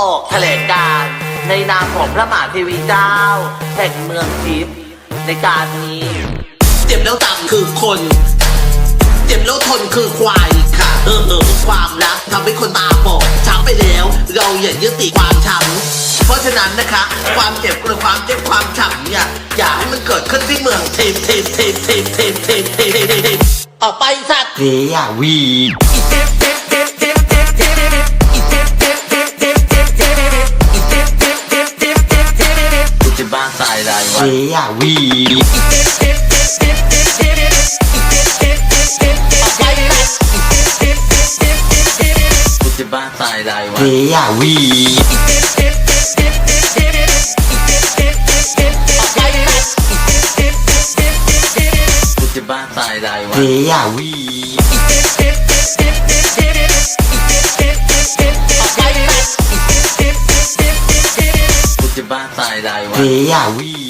ออกแถลงการในนามของพระมหาเทวีเจ้า แห่งเมืองทิพย์ในการนี้ เจ็บแล้วต่ำคือคน เจ็บแล้วทนคือควายค่ะเออเออความรักทำให้คนตาบอดช้ำไปแล้ว เราอย่ายึดติความช้ำเพราะฉะนั้นนะคะ ความเจ็บหรือความเจ็บความช้ำเนี่ยอย่าให้มันเกิดขึ้นที่เมืองทิพย์ทิพย์ทิพย์ทิพย์ทิพย์ทิพย์ทิออกไปสัตเทียวีายได้วะเสียวีจะบ้าตายได้วะเสียวีจะบ้าตายได้วะเสียวีจะบ้าตายได้วะเสียวี